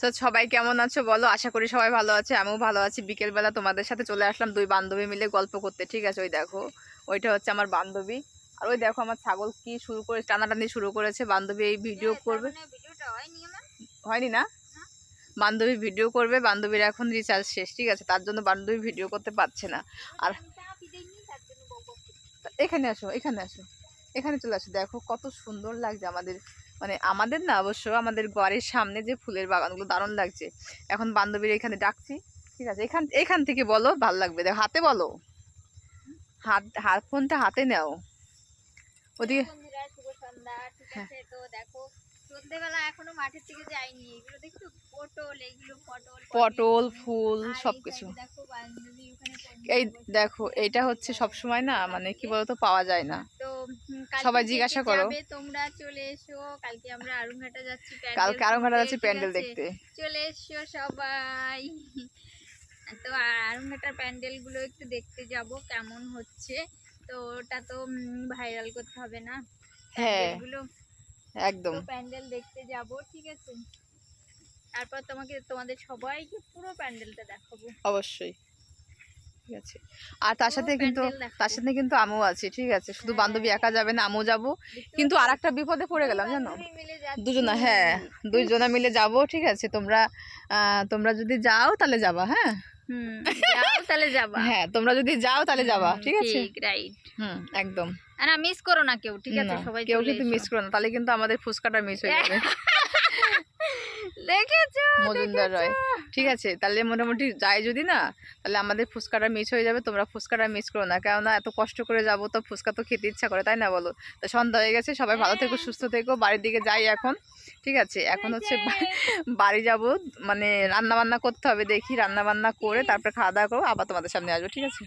তো সবাই কেমন আছো বলো? আশা করি সবাই ভালো আছে আমিও ভালো আছি। বিকেলবেলা তোমাদের সাথে চলে আসলাম দুই বান্ধবী মিলে গল্প করতে ঠিক আছে? ওই দেখো ওইটা হচ্ছে আমার বান্ধবী। আর ওই দেখো আমার ছাগল কি শুরু করে টানাটানি শুরু করেছে। বান্ধবী এই ভিডিও করবে। ভিডিওটা হয়নি না? বান্ধবী ভিডিও করবে বান্ধবীর এখন রিচার্জ শেষ ঠিক আছে? তার জন্য বান্ধবী ভিডিও করতে পারছে না। আর এখানে আসো এখানে আসো। এখানে চলে আসো। দেখো কত সুন্দর লাগছে আমাদের মানে আমাদের না অবশ্য আমাদের ঘরের সামনে যে ফুলের বাগানগুলো দারুণ লাগছে। এখন বান্ধবীর এখানে ডাকছি ঠিক আছে? এখান এখান থেকে বলো ভালো লাগবে। দেখো হাতে বলো। হাত হাত ফোনটা হাতে নাও। ওদিকে হ্যাঁ। দেখছ? পটল। ফুল আর এই সব কিছু। দেখো এইটা হচ্ছে সব সময় না মানে কি বলতো পাওয়া যায় না। সবাই জিজ্ঞাসা করো। তোমরা চলে এসো কালকে আমরা আরুঘাটা যাচ্ছি কালকে প্যান্ডেল আরও ঘাটা যাচ্ছি প্যান্ডেল দেখতে। চলে এসো সবাই। তো আরুঘাটার প্যান্ডেলগুলো একটু দেখতে যাব কেমন হচ্ছে। তো ওটা তো ভাইরাল করতে হবে না হ্যাঁ একদম। প্যান্ডেল দেখতে যাব ঠিক আছে? তারপর তোমাকে তোমাদের সবাইকে পুরো প্যান্ডেলটা দেখাবো। অবশ্যই। ঠিক আছে। আর তার সাথে কিন্তু তার সাথে কিন্তু আমিও আছি ঠিক আছে। শুধু হ্যাঁ। বান্ধবী একা যাবে না আমিও যাব। কিন্তু আর একটা বিপদে পড়ে গেলাম জানো। দুজনা হ্যাঁ দুইজনা মিলে যাব ঠিক আছে। তোমরা তোমরা যদি যাও তাহলে যাবা হ্যাঁ? তাহলে যাবা। হ্যাঁ তোমরা যদি যাও তাহলে যাবা ঠিক আছে? রাইট হুম একদম। আর মিস করো না কেউ ঠিক আছে? সবাই কেউ কিন্তু মিস করো না তাহলে কিন্তু আমাদের ফুচকাটা মিস হয়ে যাবে। মজুমদার রয়। ঠিক আছে তাহলে মোটামুটি যাই যদি না তাহলে আমাদের ফুচকাটা মিস হয়ে যাবে তোমরা ফুচকাটা মিস করো না। কেননা এত কষ্ট করে যাব তো ফুচকা তো খেতে ইচ্ছা করে তাই না বলো? তো সন্ধ্যা হয়ে গেছে সবাই ভালো থেকো সুস্থ থেকো বাড়ির দিকে যাই এখন। ঠিক আছে এখন হচ্ছে বাড়ি যাব মানে রান্না বান্না করতে হবে দেখি রান্না বান্না করে তারপরে খাওয়া দাওয়া করব আবার তোমাদের সামনে আসব ঠিক আছে?